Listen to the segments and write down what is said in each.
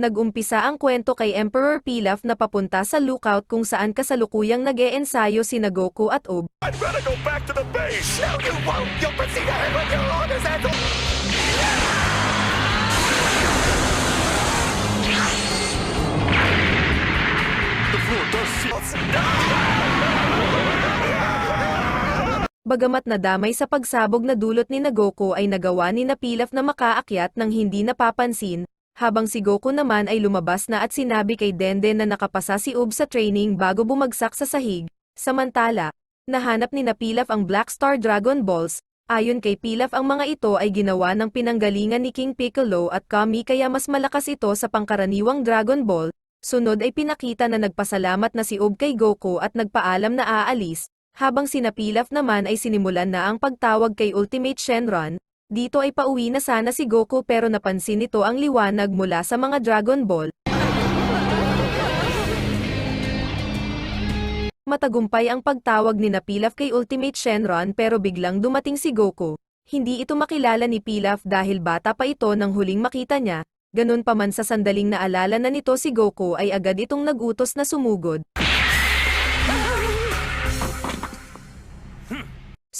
Nagumpisa ang kwento kay Emperor Pilaf na papunta sa lookout kung saan kasalukuyang nag-eensayo sina Goku at Ub. I'd better go back to the base! No, you won't! You'll proceed ahead with your orders and... The floor does seem... Bagamat nadamay sa pagsabog na dulot ni na Goku ay nagawa ni na Pilaf na makaakyat ng hindi napapansin, habang si Goku naman ay lumabas na at sinabi kay Denden na nakapasa si Ub sa training bago bumagsak sa sahig. Samantala, nahanap ni Pilaf ang Black Star Dragon Balls, ayon kay Pilaf ang mga ito ay ginawa ng pinanggalingan ni King Piccolo at Kami kaya mas malakas ito sa pangkaraniwang Dragon Ball, sunod ay pinakita na nagpasalamat na si Ub kay Goku at nagpaalam na aalis, habang sinapilaf naman ay sinimulan na ang pagtawag kay Ultimate Shenron, dito ay pauwi na sana si Goku pero napansin nito ang liwanag mula sa mga Dragon Ball. Matagumpay ang pagtawag ni Napilaf kay Ultimate Shenron pero biglang dumating si Goku. Hindi ito makilala ni Pilaf dahil bata pa ito nang huling makita niya, ganun pa man sa sandaling naalala na nito si Goku ay agad itong nagutos na sumugod.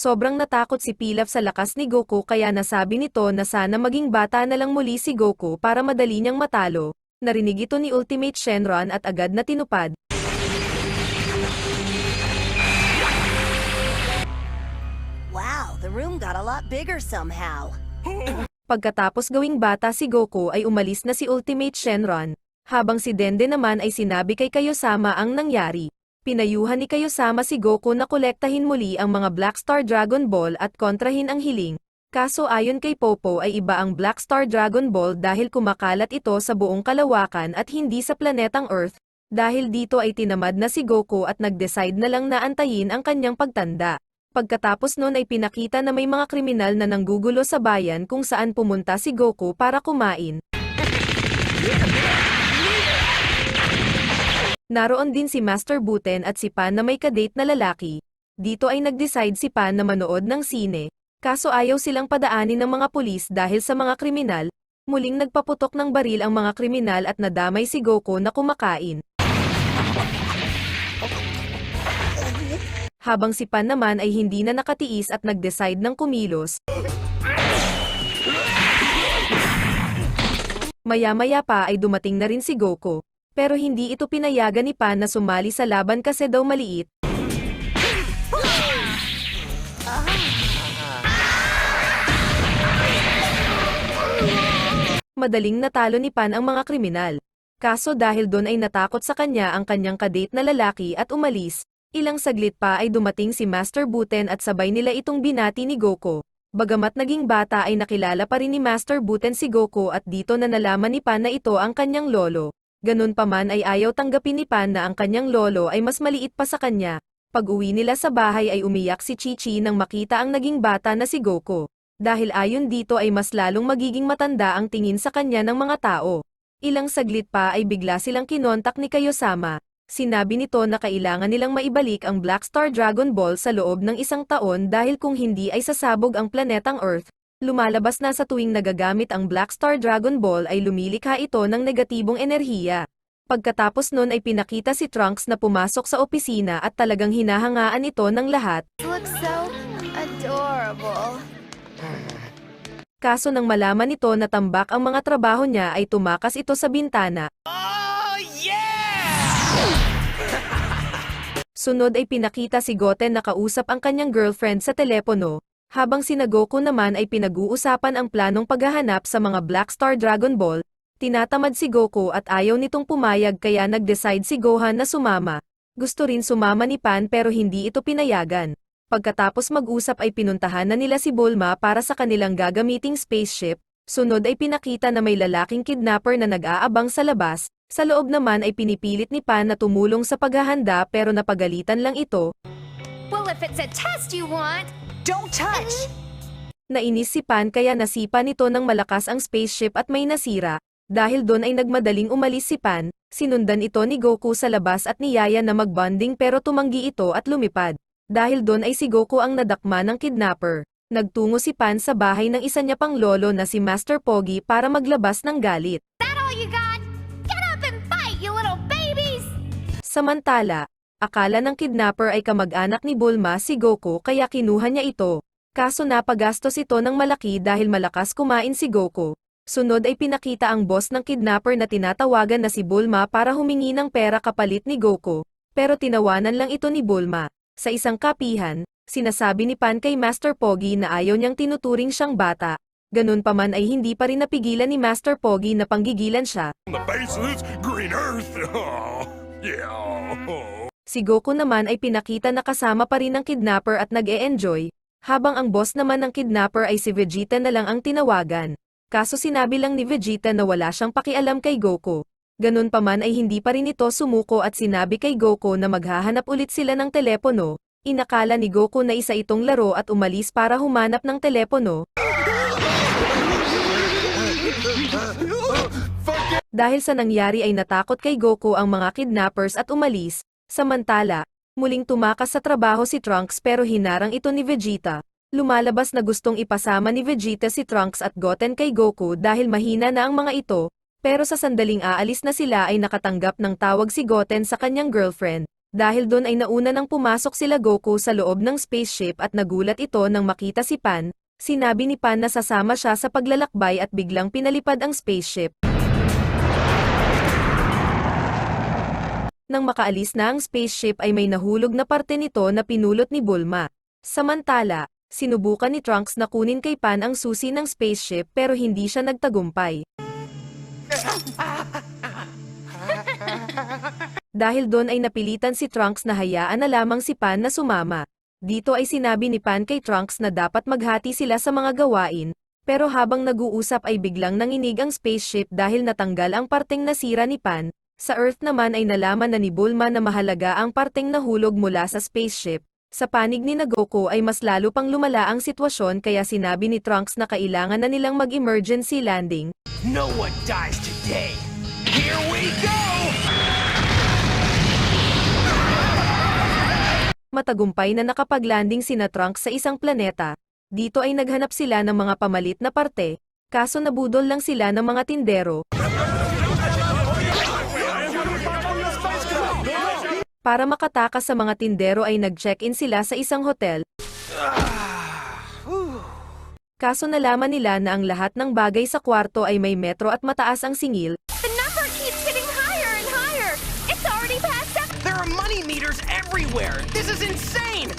Sobrang natakot si Pilaf sa lakas ni Goku kaya nasabi nito na sana maging bata na lang muli si Goku para madali niyang matalo. Narinig ito ni Ultimate Shenron at agad na tinupad. Wow, the room got a lot bigger somehow. Pagkatapos gawing bata si Goku ay umalis na si Ultimate Shenron, habang si Dende naman ay sinabi kay Kayosama ang nangyari. Pinayuhan ni Kayosama si Goku na kolektahin muli ang mga Black Star Dragon Ball at kontrahin ang hiling. Kaso ayon kay Popo ay iba ang Black Star Dragon Ball dahil kumakalat ito sa buong kalawakan at hindi sa planetang Earth. Dahil dito ay tinamad na si Goku at nag-decide na lang na antayin ang kanyang pagtanda. Pagkatapos nun ay pinakita na may mga kriminal na nanggugulo sa bayan kung saan pumunta si Goku para kumain. Naroon din si Master Buten at si Pan na may kadate na lalaki. Dito ay nag-decide si Pan na manood ng sine, kaso ayaw silang padaanin ng mga pulis dahil sa mga kriminal, muling nagpaputok ng baril ang mga kriminal at nadamay si Goku na kumakain. Habang si Pan naman ay hindi na nakatiis at nag-decide ng kumilos. Maya-maya pa ay dumating na rin si Goku, pero hindi ito pinayagan ni Pan na sumali sa laban kasi daw maliit. Madaling natalo ni Pan ang mga kriminal. Kaso dahil doon ay natakot sa kanya ang kanyang kadate na lalaki at umalis, ilang saglit pa ay dumating si Master Buten at sabay nila itong binati ni Goku. Bagamat naging bata ay nakilala pa rin ni Master Buten si Goku at dito na nalaman ni Pan na ito ang kanyang lolo. Ganun pa man ay ayaw tanggapin ni Pan na ang kanyang lolo ay mas maliit pa sa kanya. Pag uwi nila sa bahay ay umiyak si Chichi nang makita ang naging bata na si Goku. Dahil ayon dito ay mas lalong magiging matanda ang tingin sa kanya ng mga tao. Ilang saglit pa ay bigla silang kinontak ni Kayosama. Sinabi nito na kailangan nilang maibalik ang Black Star Dragon Ball sa loob ng isang taon dahil kung hindi ay sasabog ang planetang Earth. Lumalabas na sa tuwing nagagamit ang Black Star Dragon Ball ay lumilikha ito ng negatibong enerhiya. Pagkatapos nun ay pinakita si Trunks na pumasok sa opisina at talagang hinahangaan ito ng lahat. Looks so adorable. Kaso nang malaman nito na tambak ang mga trabaho niya ay tumakas ito sa bintana. Oh, yeah! Sunod ay pinakita si Goten na kausap ang kanyang girlfriend sa telepono, habang si Goku naman ay pinag-uusapan ang planong paghahanap sa mga Black Star Dragon Ball, tinatamad si Goku at ayaw nitong pumayag kaya nag-decide si Gohan na sumama. Gusto rin sumama ni Pan pero hindi ito pinayagan. Pagkatapos mag-usap ay pinuntahan na nila si Bulma para sa kanilang gagamiting spaceship, sunod ay pinakita na may lalaking kidnapper na nag-aabang sa labas, sa loob naman ay pinipilit ni Pan na tumulong sa paghahanda pero napagalitan lang ito, Well, if it's a test you want, Don't touch! Nainis si Pan kaya nasipa nito ng malakas ang spaceship at may nasira. Dahil doon ay nagmadaling umalis si Pan, sinundan ito ni Goku sa labas at ni Yaya na magbonding pero tumanggi ito at lumipad. Dahil doon ay si Goku ang nadakma ng kidnapper. Nagtungo si Pan sa bahay ng isa niya pang lolo na si Master Pogi para maglabas ng galit. That all you got? Get up and fight, you little babies! Samantala, akala ng kidnapper ay kamag-anak ni Bulma si Goku kaya kinuha niya ito. Kaso napagastos ito ng malaki dahil malakas kumain si Goku. Sunod ay pinakita ang boss ng kidnapper na tinatawagan na si Bulma para humingi ng pera kapalit ni Goku. Pero tinawanan lang ito ni Bulma. Sa isang kapihan, sinasabi ni Pan kay Master Pogi na ayaw niyang tinuturing siyang bata. Ganun pa man ay hindi pa rin napigilan ni Master Pogi na panggigilan siya. The bases, green earth. Yeah. Si Goku naman ay pinakita na kasama pa rin ng kidnapper at nag-e-enjoy, habang ang boss naman ng kidnapper ay si Vegeta na lang ang tinawagan. Kaso sinabi lang ni Vegeta na wala siyang pakialam kay Goku. Ganun pa man ay hindi pa rin ito sumuko at sinabi kay Goku na maghahanap ulit sila ng telepono. Inakala ni Goku na isa itong laro at umalis para humanap ng telepono. Dahil sa nangyari ay natakot kay Goku ang mga kidnappers at umalis, samantala, muling tumakas sa trabaho si Trunks pero hinarang ito ni Vegeta. Lumalabas na gustong ipasama ni Vegeta si Trunks at Goten kay Goku dahil mahina na ang mga ito, pero sa sandaling aalis na sila ay nakatanggap ng tawag si Goten sa kanyang girlfriend. Dahil doon ay nauna nang pumasok sila Goku sa loob ng spaceship at nagulat ito nang makita si Pan, sinabi ni Pan na sasama siya sa paglalakbay at biglang pinalipad ang spaceship. Nang makaalis na ang spaceship ay may nahulog na parte nito na pinulot ni Bulma. Samantala, sinubukan ni Trunks na kunin kay Pan ang susi ng spaceship pero hindi siya nagtagumpay. Dahil doon ay napilitan si Trunks na hayaan na lamang si Pan na sumama. Dito ay sinabi ni Pan kay Trunks na dapat maghati sila sa mga gawain, pero habang nag-uusap ay biglang nanginig ang spaceship dahil natanggal ang parteng nasira ni Pan. Sa Earth naman ay nalaman na ni Bulma na mahalaga ang parteng nahulog mula sa spaceship. Sa panig ni Nagoku ay mas lalo pang lumala ang sitwasyon kaya sinabi ni Trunks na kailangan na nilang mag-emergency landing. No one dies today. Here we go! Matagumpay na nakapaglanding sina Trunks sa isang planeta. Dito ay naghanap sila ng mga pamalit na parte, kaso nabudol lang sila ng mga tindero. Para makatakas sa mga tindero ay nag-check-in sila sa isang hotel. Kaso nalaman nila na ang lahat ng bagay sa kwarto ay may metro at mataas ang singil, The number keeps getting higher and higher. It's already past seven. There are money meters everywhere! This is insane!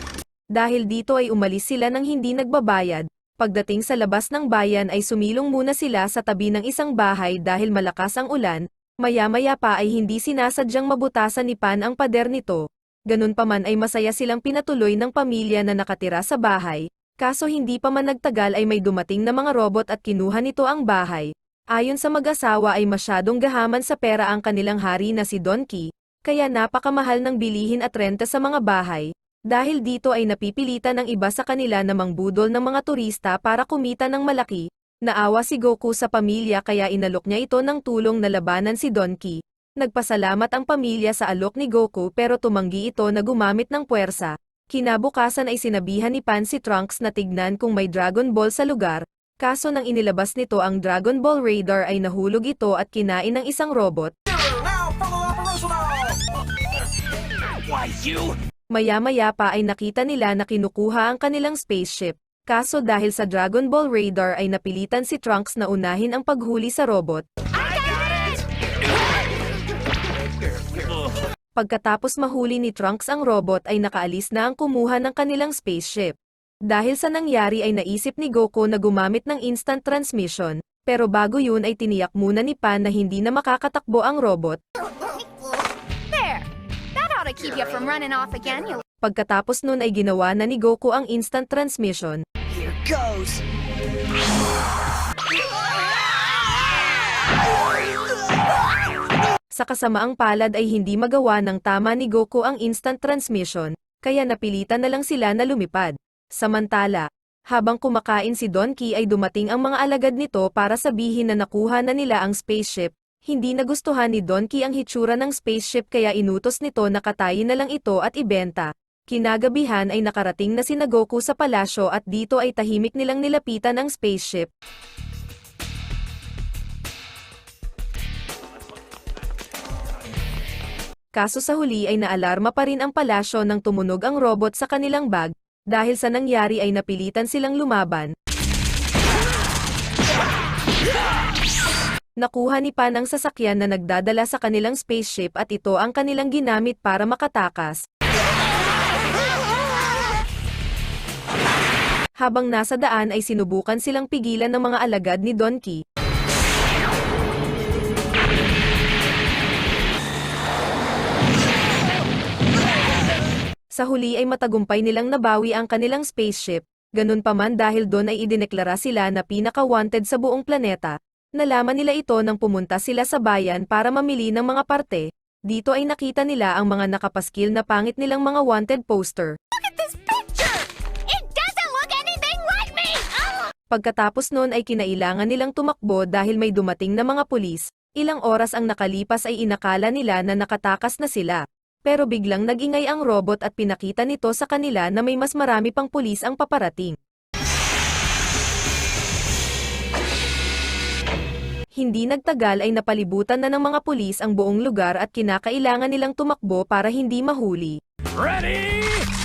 Dahil dito ay umalis sila ng hindi nagbabayad, pagdating sa labas ng bayan ay sumilong muna sila sa tabi ng isang bahay dahil malakas ang ulan, maya-maya pa ay hindi sinasadyang mabutasan ni Pan ang pader nito. Ganun pa man ay masaya silang pinatuloy ng pamilya na nakatira sa bahay, kaso hindi pa man nagtagal ay may dumating na mga robot at kinuha nito ang bahay. Ayon sa mag-asawa ay masyadong gahaman sa pera ang kanilang hari na si Donkey, kaya napakamahal ng bilihin at renta sa mga bahay. Dahil dito ay napipilitan ng iba sa kanila na mangbudol ng mga turista para kumita ng malaki. Naawa si Goku sa pamilya kaya inalok niya ito ng tulong na labanan si Donkey. Nagpasalamat ang pamilya sa alok ni Goku pero tumanggi ito na gumamit ng puwersa. Kinabukasan ay sinabihan ni Pan si Trunks na tignan kung may Dragon Ball sa lugar, kaso nang inilabas nito ang Dragon Ball Radar ay nahulog ito at kinain ng isang robot. Maya-maya pa ay nakita nila na kinukuha ang kanilang spaceship. Kaso dahil sa Dragon Ball Radar ay napilitan si Trunks na unahin ang paghuli sa robot. Pagkatapos mahuli ni Trunks ang robot ay nakaalis na ang kumuha ng kanilang spaceship. Dahil sa nangyari ay naisip ni Goku na gumamit ng instant transmission, pero bago yun ay tiniyak muna ni Pan na hindi na makakatakbo ang robot. There. That ought to keep you from running off again, you Pagkatapos nun ay ginawa na ni Goku ang instant transmission. Here goes. Sa kasamaang palad ay hindi magawa ng tama ni Goku ang instant transmission, kaya napilitan na lang sila na lumipad. Samantala, habang kumakain si Donkey ay dumating ang mga alagad nito para sabihin na nakuha na nila ang spaceship. Hindi nagustuhan ni Donkey ang hitsura ng spaceship kaya inutos nito na katayin na lang ito at ibenta. Kinagabihan ay nakarating na si Goku sa palasyo at dito ay tahimik nilang nilapitan ang spaceship. Kaso sa huli ay naalarma pa rin ang palasyo nang tumunog ang robot sa kanilang bag, dahil sa nangyari ay napilitan silang lumaban. Nakuha ni Pan ang sasakyan na nagdadala sa kanilang spaceship at ito ang kanilang ginamit para makatakas. Habang nasa daan ay sinubukan silang pigilan ng mga alagad ni Donkey, Sa huli ay matagumpay nilang nabawi ang kanilang spaceship, ganun pa man dahil doon ay idineklara sila na pinaka-wanted sa buong planeta. Nalaman nila ito nang pumunta sila sa bayan para mamili ng mga parte. Dito ay nakita nila ang mga nakapaskil na pangit nilang mga wanted poster. Pagkatapos noon ay kinailangan nilang tumakbo dahil may dumating na mga pulis. Ilang oras ang nakalipas ay inakala nila na nakatakas na sila. Pero biglang nagingay ang robot at pinakita nito sa kanila na may mas marami pang pulis ang paparating. Hindi nagtagal ay napalibutan na ng mga pulis ang buong lugar at kinakailangan nilang tumakbo para hindi mahuli. Ready?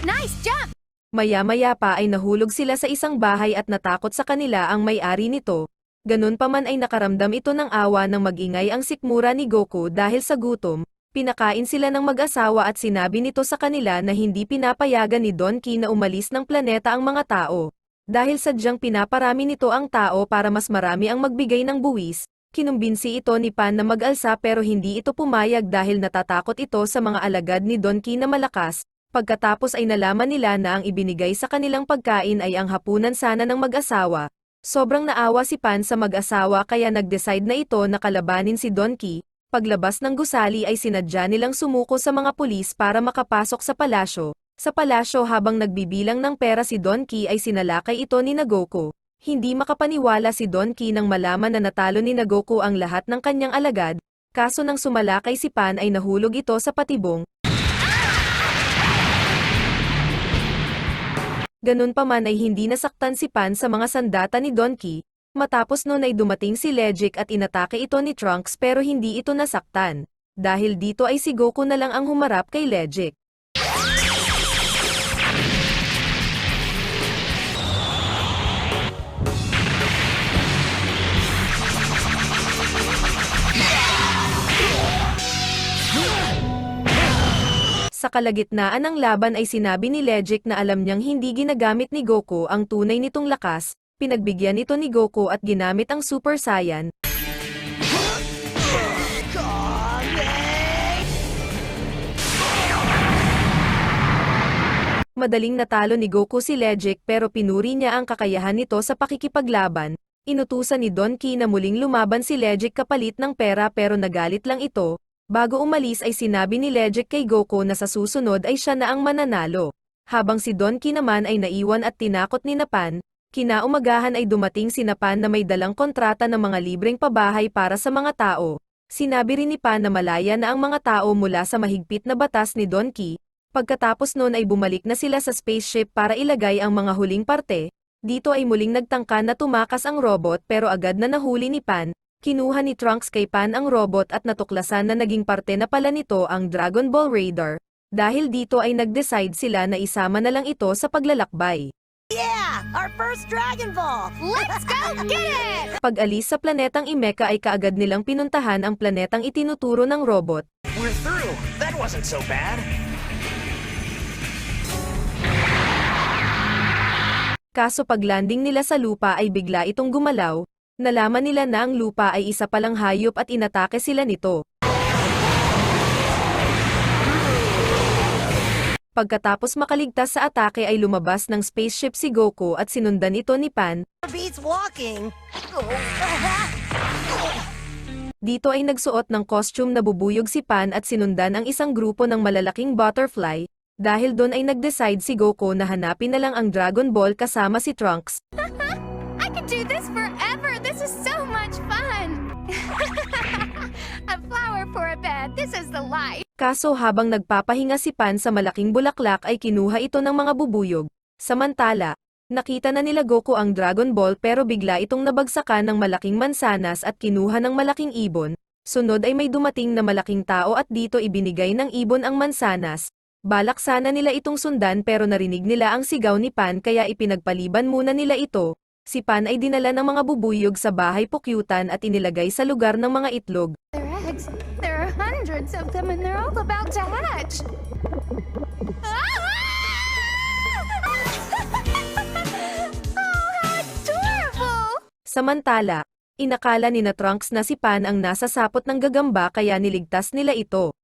Nice jump! Maya-maya pa ay nahulog sila sa isang bahay at natakot sa kanila ang may-ari nito. Ganun pa man ay nakaramdam ito ng awa ng magingay ang sikmura ni Goku dahil sa gutom. Pinakain sila ng mag-asawa at sinabi nito sa kanila na hindi pinapayagan ni Donkey na umalis ng planeta ang mga tao. Dahil sadyang pinaparami nito ang tao para mas marami ang magbigay ng buwis, kinumbinsi ito ni Pan na mag-alsa pero hindi ito pumayag dahil natatakot ito sa mga alagad ni Donkey na malakas, Pagkatapos ay nalaman nila na ang ibinigay sa kanilang pagkain ay ang hapunan sana ng mag-asawa. Sobrang naawa si Pan sa mag-asawa kaya nag-decide na ito na kalabanin si Donkey. Paglabas ng gusali ay sinadya nilang sumuko sa mga pulis para makapasok sa palasyo. Sa palasyo habang nagbibilang ng pera si Donkey ay sinalakay ito ni Nagoko. Hindi makapaniwala si Donkey nang malaman na natalo ni Nagoko ang lahat ng kanyang alagad, kaso nang sumalakay si Pan ay nahulog ito sa patibong, Ganun pa man ay hindi nasaktan si Pan sa mga sandata ni Donkey, matapos noon ay dumating si Legic at inatake ito ni Trunks pero hindi ito nasaktan. Dahil dito ay si Goku na lang ang humarap kay Legic. Sa kalagitnaan ng laban ay sinabi ni Legic na alam niyang hindi ginagamit ni Goku ang tunay nitong lakas, pinagbigyan ito ni Goku at ginamit ang Super Saiyan. Madaling natalo ni Goku si Legic pero pinuri niya ang kakayahan nito sa pakikipaglaban. Inutusan ni Donkey na muling lumaban si Legic kapalit ng pera pero nagalit lang ito, Bago umalis ay sinabi ni Legic kay Goku na sa susunod ay siya na ang mananalo. Habang si Donkey naman ay naiwan at tinakot ni Napan, kinaumagahan ay dumating si Napan na may dalang kontrata ng mga libreng pabahay para sa mga tao. Sinabi rin ni Pan na malaya na ang mga tao mula sa mahigpit na batas ni Donkey. Pagkatapos noon ay bumalik na sila sa spaceship para ilagay ang mga huling parte. Dito ay muling nagtangka na tumakas ang robot pero agad na nahuli ni Pan, Kinuha ni Trunks kay Pan ang robot at natuklasan na naging parte na pala nito ang Dragon Ball Raider. Dahil dito ay nag-decide sila na isama na lang ito sa paglalakbay. Yeah, our first Dragon Ball. Let's go get it! Pag-alis sa planetang Imeka ay kaagad nilang pinuntahan ang planetang itinuturo ng robot. We're through. That wasn't so bad. Kaso pag-landing nila sa lupa ay bigla itong gumalaw, nalaman nila na ang lupa ay isa palang hayop at inatake sila nito. Pagkatapos makaligtas sa atake ay lumabas ng spaceship si Goku at sinundan ito ni Pan, dito ay nagsuot ng costume na bubuyog si Pan at sinundan ang isang grupo ng malalaking butterfly, dahil doon ay nag-decide si Goku na hanapin na lang ang Dragon Ball kasama si Trunks, for a bed. This is the life. Kaso habang nagpapahinga si Pan sa malaking bulaklak ay kinuha ito ng mga bubuyog. Samantala, Nakita na nila Goku ang Dragon Ball pero bigla itong nabagsakan ng malaking mansanas at kinuha ng malaking ibon. Sunod ay may dumating na malaking tao at dito ibinigay ng ibon ang mansanas. Balak sana nila itong sundan pero narinig nila ang sigaw ni Pan kaya ipinagpaliban muna nila ito. Si Pan ay dinala ng mga bubuyog sa bahay pukyutan at inilagay sa lugar ng mga itlog. Eggs. There are hundreds of them and they're all about to hatch. Samantala, inakala ni na Trunks na si Pan ang nasa sapot ng gagamba kaya niligtas nila ito.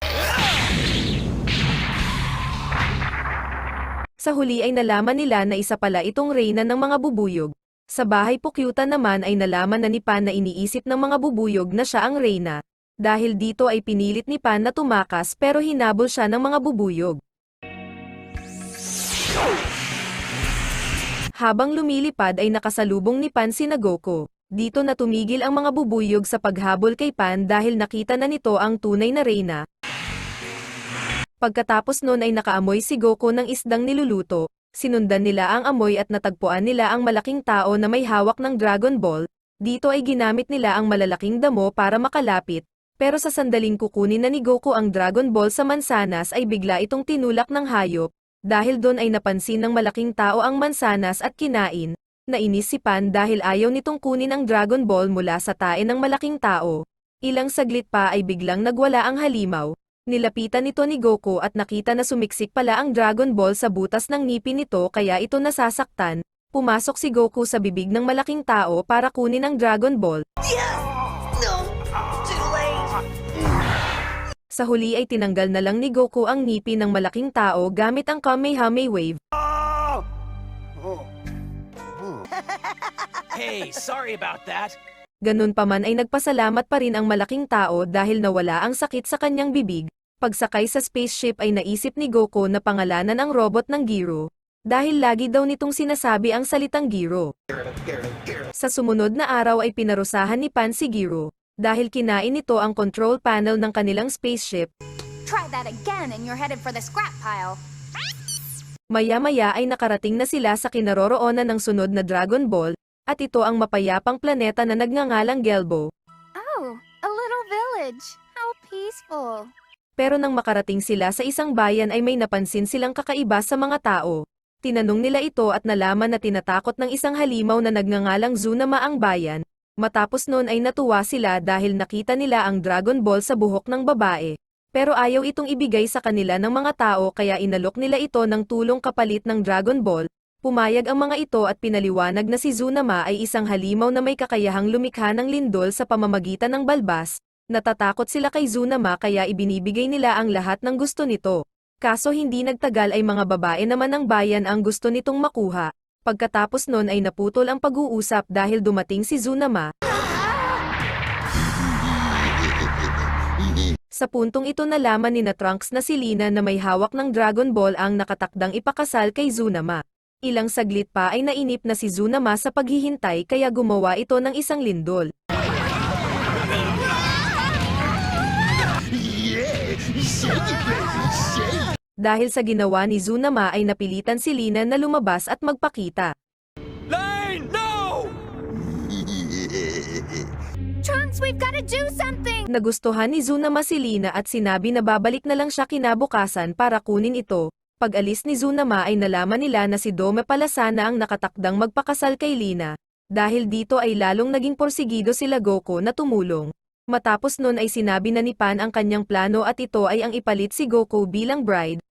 Sa huli ay nalaman nila na isa pala itong reyna ng mga bubuyog. Sa bahay pukyutan naman ay nalaman na ni Pan na iniisip ng mga bubuyog na siya ang reyna. Dahil dito ay pinilit ni Pan na tumakas pero hinabol siya ng mga bubuyog. Habang lumilipad ay nakasalubong ni Pan si Goku. Dito na tumigil ang mga bubuyog sa paghabol kay Pan dahil nakita na nito ang tunay na reyna. Pagkatapos nun ay nakaamoy si Goku ng isdang niluluto, sinundan nila ang amoy at natagpuan nila ang malaking tao na may hawak ng Dragon Ball, dito ay ginamit nila ang malalaking damo para makalapit, pero sa sandaling kukunin na ni Goku ang Dragon Ball sa mansanas ay bigla itong tinulak ng hayop, dahil doon ay napansin ng malaking tao ang mansanas at kinain, nainis si Pan dahil ayaw nitong kunin ang Dragon Ball mula sa tae ng malaking tao. Ilang saglit pa ay biglang nagwala ang halimaw, Nilapitan nito ni Goku at nakita na sumiksik pala ang Dragon Ball sa butas ng ngipin nito kaya ito nasasaktan. Pumasok si Goku sa bibig ng malaking tao para kunin ang Dragon Ball. No, Sa huli ay tinanggal na lang ni Goku ang ngipin ng malaking tao gamit ang Kamehameha Wave. Hey, sorry about that. Ganun pa man ay nagpasalamat pa rin ang malaking tao dahil nawala ang sakit sa kanyang bibig. Pagsakay sa spaceship ay naisip ni Goku na pangalanan ang robot ng Giro. Dahil lagi daw nitong sinasabi ang salitang Giro. Sa sumunod na araw ay pinarusahan ni Pan si Giro. Dahil kinain nito ang control panel ng kanilang spaceship, Try that again and you're headed for the scrap pile. maya-maya ay nakarating na sila sa kinaroroonan ng sunod na Dragon Ball, at ito ang mapayapang planeta na nagngangalang Gelbo. Oh, a little village. How peaceful. Pero nang makarating sila sa isang bayan ay may napansin silang kakaiba sa mga tao. Tinanong nila ito at nalaman na tinatakot ng isang halimaw na nagngangalang Zunama ang bayan. Matapos noon ay natuwa sila dahil nakita nila ang Dragon Ball sa buhok ng babae. Pero ayaw itong ibigay sa kanila ng mga tao kaya inalok nila ito ng tulong kapalit ng Dragon Ball. Pumayag ang mga ito at pinaliwanag na si Zunama ay isang halimaw na may kakayahang lumikha ng lindol sa pamamagitan ng balbas. Natatakot sila kay Zunama kaya ibinibigay nila ang lahat ng gusto nito. Kaso hindi nagtagal ay mga babae naman ng bayan ang gusto nitong makuha. Pagkatapos nun ay naputol ang pag-uusap dahil dumating si Zunama. Sa puntong ito nalaman ni na Trunks na si Lina na may hawak ng Dragon Ball ang nakatakdang ipakasal kay Zunama. Ilang saglit pa ay nainip na si Zunama sa paghihintay kaya gumawa ito ng isang lindol. Dahil sa ginawa ni Zunama ay napilitan si Lina na lumabas at magpakita. Lane, no! Trunks, we've got to do something! Nagustuhan ni Zunama si Lina at sinabi na babalik na lang siya kinabukasan para kunin ito. Pag alis ni Zunama ay nalaman nila na si Dome pala sana ang nakatakdang magpakasal kay Lina. Dahil dito ay lalong naging porsigido sila Goku na tumulong. Matapos nun ay sinabi na ni Pan ang kanyang plano at ito ay ang ipalit si Goku bilang bride.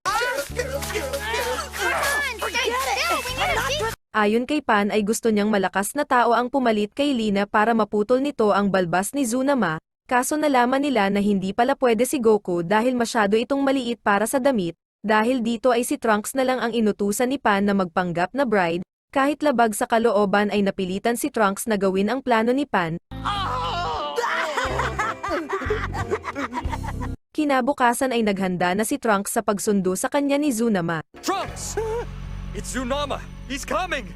Ayon kay Pan ay gusto niyang malakas na tao ang pumalit kay Lina para maputol nito ang balbas ni Zunama, kaso nalaman nila na hindi pala pwede si Goku dahil masyado itong maliit para sa damit, dahil dito ay si Trunks na lang ang inutusan ni Pan na magpanggap na bride, kahit labag sa kalooban ay napilitan si Trunks na gawin ang plano ni Pan. Kinabukasan ay naghanda na si Trunks sa pagsundo sa kanya ni Zunama. Trunks! It's Tsunama! He's coming!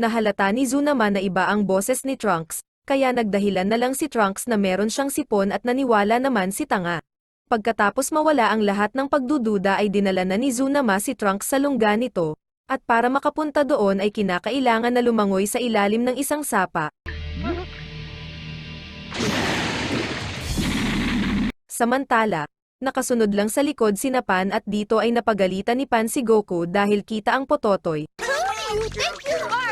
Nahalata ni Zunama na iba ang boses ni Trunks, kaya nagdahilan na lang si Trunks na meron siyang sipon at naniwala naman si Tanga. Pagkatapos mawala ang lahat ng pagdududa ay dinala na ni Zunama si Trunks sa lungga nito, at para makapunta doon ay kinakailangan na lumangoy sa ilalim ng isang sapa. Samantala, nakasunod lang sa likod si Pan at dito ay napagalitan ni Pan si Goku dahil kita ang pototoy. You you like?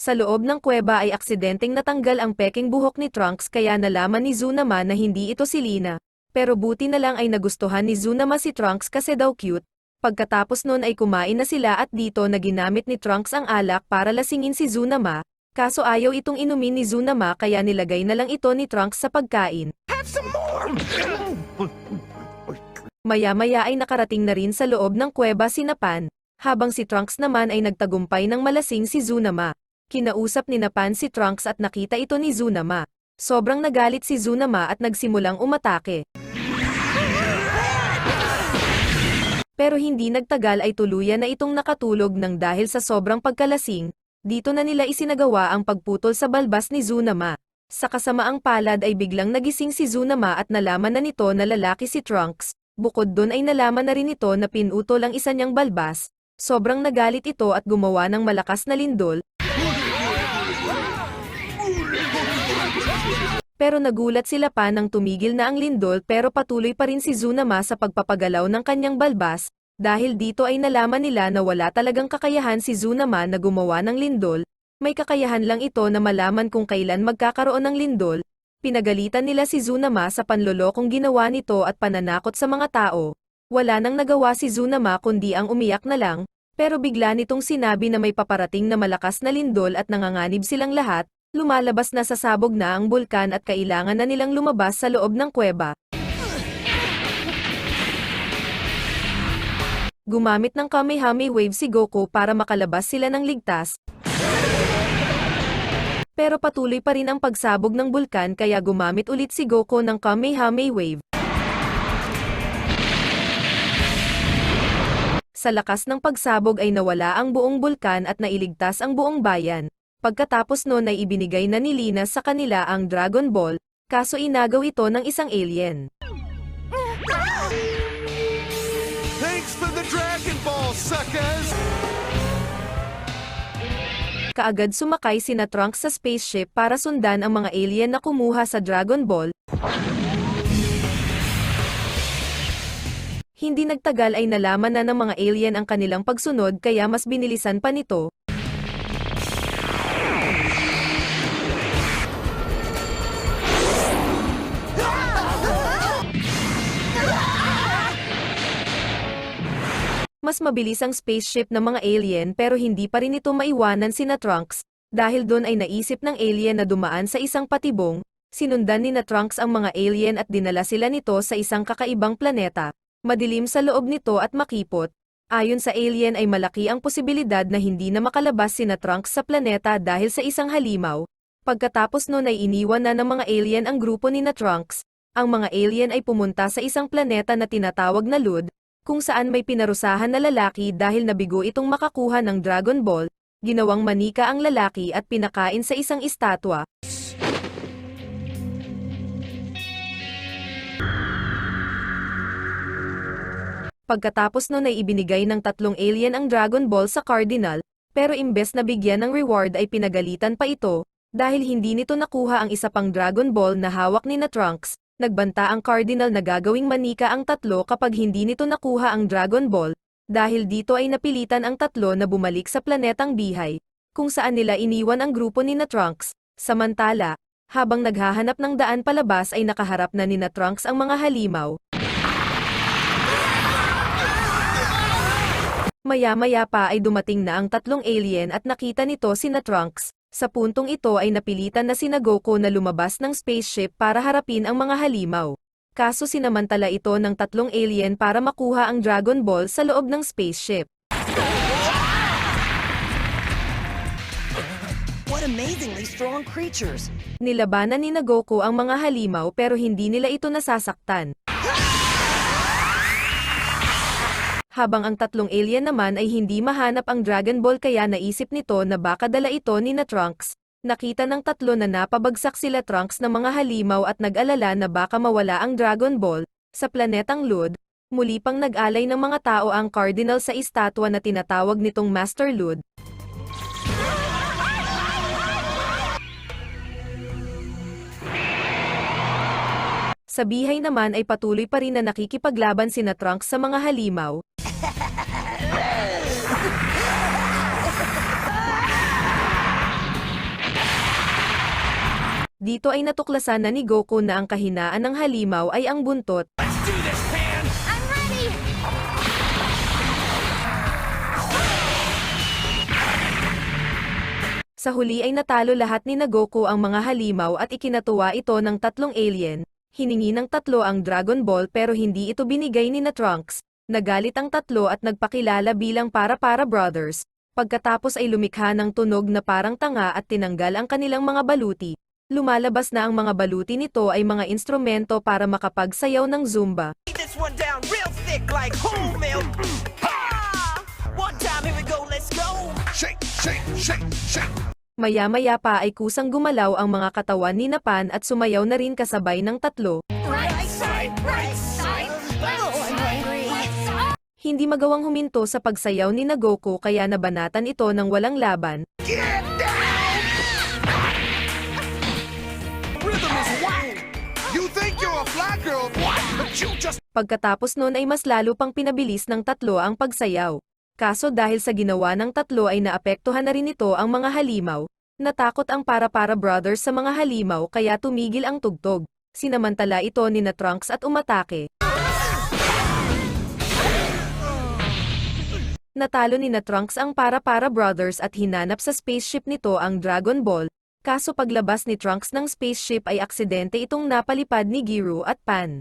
Sa loob ng kuweba ay aksidenteng natanggal ang peking buhok ni Trunks kaya nalaman ni Zunama na hindi ito si Lina. Pero buti na lang ay nagustuhan ni Zunama si Trunks kasi daw cute. Pagkatapos nun ay kumain na sila at dito na ginamit ni Trunks ang alak para lasingin si Zunama, kaso ayaw itong inumin ni Zunama kaya nilagay na lang ito ni Trunks sa pagkain. Have some more! Maya-maya ay nakarating na rin sa loob ng kuweba si Napan, habang si Trunks naman ay nagtagumpay ng malasing si Zunama. Kinausap ni Napan si Trunks at nakita ito ni Zunama. Sobrang nagalit si Zunama at nagsimulang umatake. Pero hindi nagtagal ay tuluyan na itong nakatulog ng dahil sa sobrang pagkalasing, dito na nila isinagawa ang pagputol sa balbas ni Zunama. Sa kasamaang palad ay biglang nagising si Zunama at nalaman na nito na lalaki si Trunks, bukod dun ay nalaman na rin ito na pinutol ang isa niyang balbas, sobrang nagalit ito at gumawa ng malakas na lindol, Pero nagulat sila pa nang tumigil na ang lindol pero patuloy pa rin si Zunama sa pagpapagalaw ng kanyang balbas, dahil dito ay nalaman nila na wala talagang kakayahan si Zunama na gumawa ng lindol, may kakayahan lang ito na malaman kung kailan magkakaroon ng lindol, pinagalitan nila si Zunama sa panlolokong ginawa nito at pananakot sa mga tao, wala nang nagawa si Zunama kundi ang umiyak na lang, pero bigla nitong sinabi na may paparating na malakas na lindol at nanganganib silang lahat, lumalabas na sa sabog na ang bulkan at kailangan na nilang lumabas sa loob ng kuweba. Gumamit ng Kamehame Wave si Goku para makalabas sila ng ligtas. Pero patuloy pa rin ang pagsabog ng bulkan kaya gumamit ulit si Goku ng Kamehame Wave. Sa lakas ng pagsabog ay nawala ang buong bulkan at nailigtas ang buong bayan. Pagkatapos noon ay ibinigay na ni Lina sa kanila ang Dragon Ball, kaso inagaw ito ng isang alien. Thanks for the Dragon Ball, suckers! Kaagad sumakay sina Trunks sa spaceship para sundan ang mga alien na kumuha sa Dragon Ball. Hindi nagtagal ay nalaman na ng mga alien ang kanilang pagsunod kaya mas binilisan pa nito, Mas mabilis ang spaceship ng mga alien pero hindi pa rin ito maiwanan sina Trunks, dahil doon ay naisip ng alien na dumaan sa isang patibong, sinundan ni na Trunks ang mga alien at dinala sila nito sa isang kakaibang planeta, madilim sa loob nito at makipot. Ayon sa alien ay malaki ang posibilidad na hindi na makalabas sina Trunks sa planeta dahil sa isang halimaw. Pagkatapos noon ay iniwan na ng mga alien ang grupo ni na Trunks, ang mga alien ay pumunta sa isang planeta na tinatawag na Lud, kung saan may pinarusahan na lalaki dahil nabigo itong makakuha ng Dragon Ball, ginawang manika ang lalaki at pinakain sa isang estatwa. Pagkatapos nun ay ibinigay ng tatlong alien ang Dragon Ball sa Cardinal, pero imbes na bigyan ng reward ay pinagalitan pa ito, dahil hindi nito nakuha ang isa pang Dragon Ball na hawak ni na Trunks, nagbanta ang Cardinal na gagawing manika ang tatlo kapag hindi nito nakuha ang Dragon Ball, dahil dito ay napilitan ang tatlo na bumalik sa planetang Bihay, kung saan nila iniwan ang grupo ni na Trunks. Samantala, habang naghahanap ng daan palabas ay nakaharap na ni na Trunks ang mga halimaw. Maya-maya pa ay dumating na ang tatlong alien at nakita nito sina Trunks. Sa puntong ito ay napilitan na sina Goku na lumabas ng spaceship para harapin ang mga halimaw. Kaso sinamantala ito ng tatlong alien para makuha ang Dragon Ball sa loob ng spaceship. What amazingly strong creatures. Nilabanan ni na Goku ang mga halimaw pero hindi nila ito nasasaktan. Habang ang tatlong alien naman ay hindi mahanap ang Dragon Ball kaya naisip nito na baka dala ito ni na Trunks. Nakita ng tatlo na napabagsak sila Trunks ng mga halimaw at nag-alala na baka mawala ang Dragon Ball, sa planetang Lud, muli pang nag-alay ng mga tao ang Cardinal sa estatwa na tinatawag nitong Master Lud. Sa bihay naman ay patuloy pa rin na nakikipaglaban sina Trunks sa mga halimaw, Dito ay natuklasan na ni Goku na ang kahinaan ng halimaw ay ang buntot, Let's do this, Pan! I'm ready! Sa huli ay natalo lahat ni na Goku ang mga halimaw at ikinatuwa ito ng tatlong alien. Hiningi ng tatlo ang Dragon Ball pero hindi ito binigay ni na Trunks. Nagalit ang tatlo at nagpakilala bilang para-para brothers. Pagkatapos ay lumikha ng tunog na parang tanga at tinanggal ang kanilang mga baluti. Lumalabas na ang mga baluti nito ay mga instrumento para makapagsayaw ng Zumba. Shake, shake, shake, shake. Maya-maya pa ay kusang gumalaw ang mga katawan ni Napan at sumayaw na rin kasabay ng tatlo. Right side, right side, left side, left side. Hindi magawang huminto sa pagsayaw ni na Goku kaya nabanatan ito ng walang laban. Get down! Rhythm is whack. You think you're a fly girl, but you just Pagkatapos nun ay mas lalo pang pinabilis ng tatlo ang pagsayaw. Kaso dahil sa ginawa ng tatlo ay naapektuhan na rin ito ang mga halimaw. Natakot ang para-para brothers sa mga halimaw kaya tumigil ang tugtog. Sinamantala ito ni na Trunks at umatake. Natalo ni na Trunks ang para-para brothers at hinanap sa spaceship nito ang Dragon Ball. Kaso paglabas ni Trunks ng spaceship ay aksidente itong napalipad ni Giru at Pan.